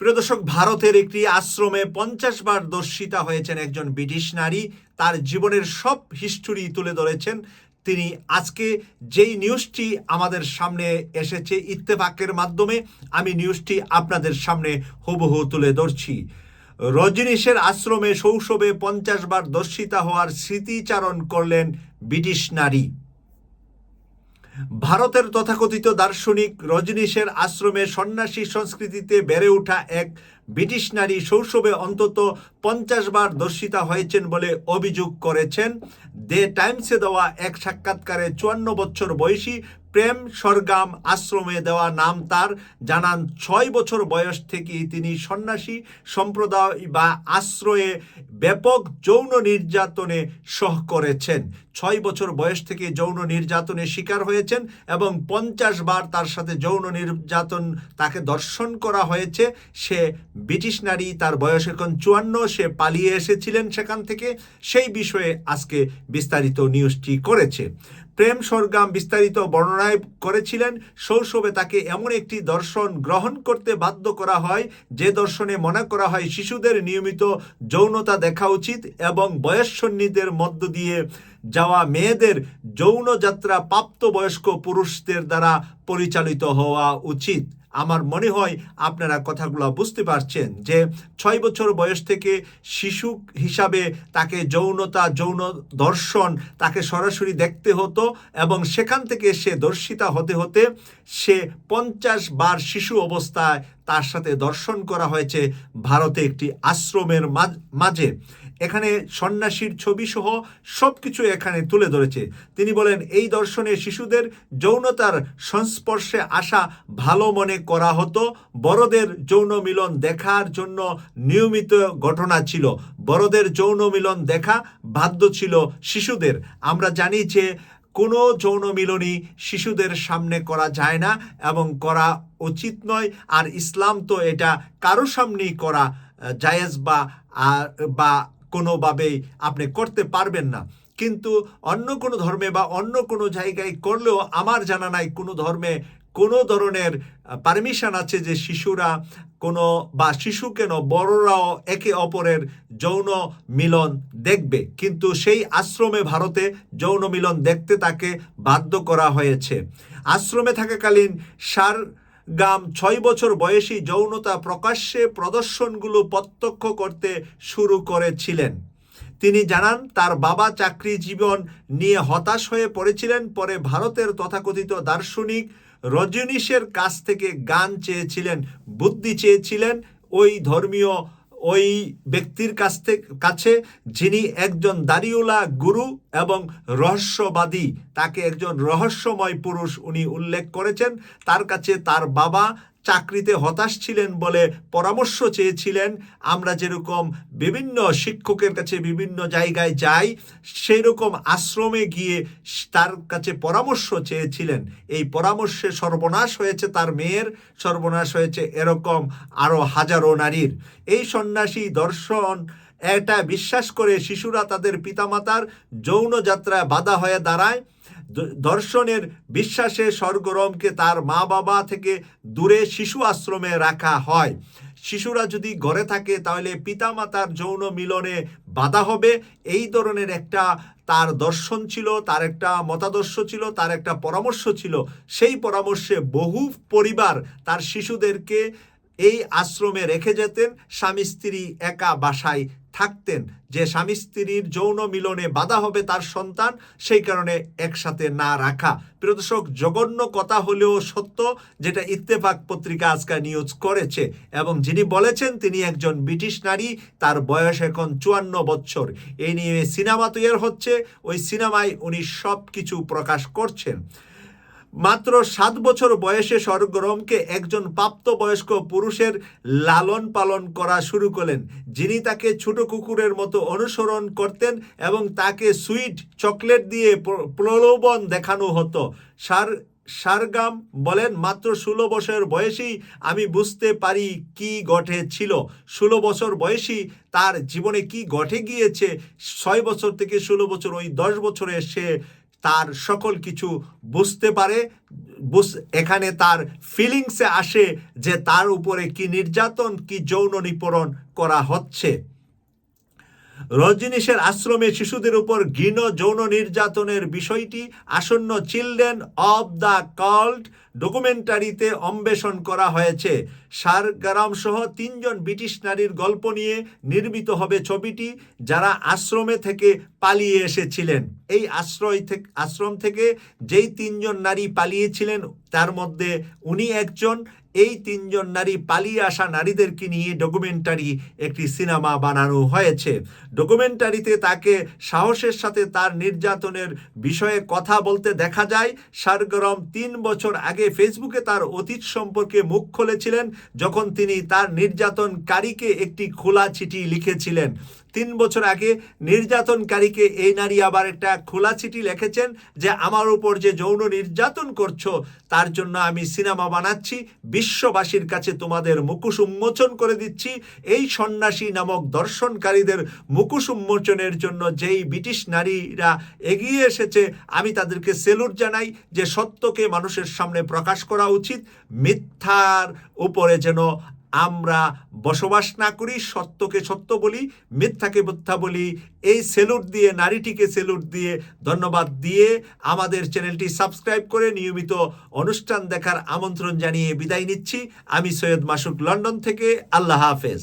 প্রিয় দর্শক, ভারতের একটি আশ্রমে পঞ্চাশ বার দর্শিতা হয়েছেন একজন ব্রিটিশ নারী। তার জীবনের সব হিস্টোরি তুলে ধরেছেন। তিনি আজকে যেই নিউজটি আমাদের সামনে এসেছে ইত্তেফাকের মাধ্যমে, আমি নিউজটি আপনাদের সামনে হুবহু তুলে ধরছি। রজনীশের আশ্রমে শৈশবে পঞ্চাশ বার দর্শিতা হওয়ার স্মৃতিচারণ করলেন ব্রিটিশ নারী। ভারতের তথাকথিত দার্শনিক রজনীশের আশ্রমে সন্ন্যাসী সংস্কৃতিতে বেড়ে ওঠা এক ব্রিটিশ নারী শৈশবে অন্তত পঞ্চাশ বার দর্শিতা হয়েছেন বলে অভিযোগ করেছেন। দে টাইমসে দেওয়া এক সাক্ষাৎকারে চুয়ান্ন বছর বয়সী প্রেম সরগাম আশ্রমে দেওয়া নাম তার। জানান ছয় বছর বয়স থেকেই তিনি সন্ন্যাসী সম্প্রদায় বা আশ্রয়ে ব্যাপক যৌন নির্যাতনে সহ করেছেন। ছয় বছর বয়স থেকে যৌন নির্যাতনের শিকার হয়েছেন। এবং পঞ্চাশ বার তার সাথে যৌন নির্যাতন তাকে দর্শন করা হয়েছে। সে ব্রিটিশ নারী, তার বয়স এখন চুয়ান্ন, সে পালিয়ে এসেছিলেন সেখান থেকে। সেই বিষয়ে আজকে বিস্তারিত নিউজটি করেছে। প্রেম সরগাম বিস্তারিত বর্ণনায় করেছিলেন, শৈশবে তাকে এমন একটি দর্শন গ্রহণ করতে বাধ্য করা হয়, যে দর্শনে মনে করা হয় শিশুদের নিয়মিত যৌনতা দেখা উচিত এবং বয়ঃসন্নিদের মধ্য দিয়ে যাওয়া মেয়েদের যৌন যাত্রা প্রাপ্তবয়স্ক পুরুষদের দ্বারা পরিচালিত হওয়া উচিত। আমার মনে হয় আপনারা কথাগুলো বুঝতে পারছেন যে ছয় বছর বয়স থেকে শিশু হিসাবে তাকে যৌনতা, যৌন দর্শন তাকে সরাসরি দেখতে হতো এবং সেখান থেকে সে দর্শিতা হতে হতে সে পঞ্চাশ বার শিশু অবস্থায় তার সাথে দর্শন করা হয়েছে ভারতে একটি আশ্রমের মাঝে এখানে সন্ন্যাসীর ছবি সহ সব কিছু এখানে তুলে ধরেছে। তিনি বলেন, এই দর্শনে শিশুদের যৌনতার সংস্পর্শে আসা ভালো মনে করা হতো। বড়দের যৌন মিলন দেখার জন্য নিয়মিত ঘটনা ছিল। বড়দের যৌন মিলন দেখা বাধ্য ছিল শিশুদের। আমরা জানি যে কোনো যৌন মিলনই শিশুদের সামনে করা যায় না এবং করা উচিত নয়। আর ইসলাম তো এটা কারও সামনেই করা জায়েজ বা বা কোনোভাবেই আপনি করতে পারবেন না। কিন্তু অন্য কোনো ধর্মে বা অন্য কোনো জায়গায় করলেও আমার জানা নাই কোনো ধর্মে কোনো ধরনের পারমিশন আছে যে শিশুরা কোনো বা শিশু কেন বড়রাও একে অপরের যৌন মিলন দেখবে। কিন্তু সেই আশ্রমে ভারতে যৌন মিলন দেখতে তাকে বাধ্য করা হয়েছে। আশ্রমে থাকাকালীন সার গাম ছয় বছর বয়সী যৌনতা প্রকাশ্যে প্রদর্শনগুলো প্রত্যক্ষ করতে শুরু করেছিলেন। তিনি জানান, তার বাবা চাকরি জীবন নিয়ে হতাশ হয়ে পড়েছিলেন, পরে ভারতের তথাকথিত দার্শনিক রজনীশের কাছ থেকে গান চেয়েছিলেন, বুদ্ধি চেয়েছিলেন, ওই ধর্মীয় ওই ব্যক্তির কাছ থেকে, কাছে যিনি একজন দাড়িওলা গুরু এবং রহস্যবাদী, তাকে একজন রহস্যময় পুরুষ উনি উল্লেখ করেছেন। তার কাছে তার বাবা চাকরিতে হতাশ ছিলেন বলে পরামর্শ চেয়েছিলেন। আমরা যেরকম বিভিন্ন শিক্ষকের কাছে বিভিন্ন জায়গায় যাই সেই রকম আশ্রমে গিয়ে তার কাছে পরামর্শ চেয়েছিলেন। এই পরামর্শে সর্বনাশ হয়েছে তার মেয়ের, সর্বনাশ হয়েছে এরকম আরও হাজারো নারীর। এই সন্ন্যাসী দর্শন, এটা বিশ্বাস করে শিশুরা তাদের পিতামাতার যৌন যাত্রায় বাধা হয়ে দাঁড়ায়। দর্শনের বিশ্বাসে সরগরমকে তার মা বাবা থেকে দূরে শিশু আশ্রমে রাখা হয়। শিশুরা যদি ঘরে থাকে, তাহলে পিতামাতার যৌন মিলনে বাধা হবে। এই ধরনের একটা তার দর্শন ছিল, তার একটা মতাদর্শ ছিল, তার একটা পরামর্শ ছিল। সেই পরামর্শে বহু পরিবার তার শিশুদেরকে এই আশ্রমে রেখে যেতেন। স্বামী স্ত্রী একা বাসায় থাকতেন যে স্বামী স্ত্রীর যৌন মিলনে বাধা হবে তার সন্তান, সেই কারণে একসাথে না রাখা। প্রদর্শক জঘন্য কথা হলেও সত্য যেটা ইত্তেফাক পত্রিকা আজকাল নিউজ করেছে এবং যিনি বলেছেন তিনি একজন ব্রিটিশ নারী, তার বয়স এখন চুয়ান্ন বছর। এই নিয়ে সিনেমা তৈরি হচ্ছে, ওই সিনেমায় উনি সব কিছু প্রকাশ করছেন। মাত্র সাত বছর বয়সে স্বর্গরমকে একজন প্রাপ্তবয়স্ক পুরুষের লালন পালন করা শুরু করলেন। যিনি তাকে ছোট কুকুরের মতো অনুসরণ করতেন এবং তাকে সুইট চকলেট দিয়ে প্রলোভন দেখানো হতো। সার, সারগাম বলেন, মাত্র ষোলো বছর বয়সেই আমি বুঝতে পারি কি গঠে ছিল ষোলো বছর বয়সী তার জীবনে কি ঘটে গিয়েছে, ছয় বছর থেকে ষোলো বছর, ওই দশ বছরে সে তার সকল কিছু বুঝতে পারে এখানে তার ফিলিংসে আসে যে তার উপরে কি নির্যাতন, কি যৌন নিপরণ করা হচ্ছে। রজনীশের আশ্রমে শিশুদের উপর ঘৃণ যৌন নির্যাতনের বিষয়টি আসন্ন চিলড্রেন অব দ্য কল্ড ডকুমেন্টারিতে অন্বেষণ করা হয়েছে। সারগারাম সহ তিনজন ব্রিটিশ নারীর গল্প নিয়ে নির্মিত হবে ছবিটি, যারা আশ্রমে থেকে পালিয়ে এসেছিলেন। এই আশ্রয় থেকে আশ্রম থেকে যেই তিনজন নারী পালিয়েছিলেন, তার মধ্যে উনি একজন। এই তিনজন নারী পালিয়ে আসা নারীদেরকে নিয়ে ডকুমেন্টারি একটি সিনেমা বানানো হয়েছে। ডকুমেন্টারিতে তাকে সাহসের সাথে তার নির্যাতনের বিষয়ে কথা বলতে দেখা যায়। সারগরম তিন বছর আগে ফেসবুকে তার অতীত সম্পর্কে মুখ খুলেছিলেন, যখন তিনি তার নির্যাতনকারীকে একটি খোলা চিঠি লিখেছিলেন। তিন বছর আগে নির্যাতনকারীকে এই নারী আবার একটা খোলা চিঠি লিখেছেন যে, আমার উপর যে যৌন নির্যাতন করছ, তার জন্য আমি সিনেমা বানাচ্ছি, বিশ্ববাসীর কাছে তোমাদের মুখোশ উন্মোচন করে দিচ্ছি। এই সন্ন্যাসী নামক দর্শনকারীদের মুখোশ উন্মোচনের জন্য যেই ব্রিটিশ নারীরা এগিয়ে এসেছে, আমি তাদেরকে সেলুট জানাই যে, সত্যকে মানুষের সামনে প্রকাশ করা উচিত, মিথ্যার উপরে যেন আমরা বসবাস না করি, সত্যকে সত্য বলি, মিথ্যাকে মিথ্যা বলি, এই সেলুট দিয়ে, নারীটিকে সেলুট দিয়ে ধন্যবাদ দিয়ে আমাদের চ্যানেলটি সাবস্ক্রাইব করে নিয়মিত অনুষ্ঠান দেখার আমন্ত্রণ জানিয়ে বিদায় নিচ্ছি। আমি সৈয়দ মাসুক লন্ডন থেকে, আল্লাহ হাফেজ।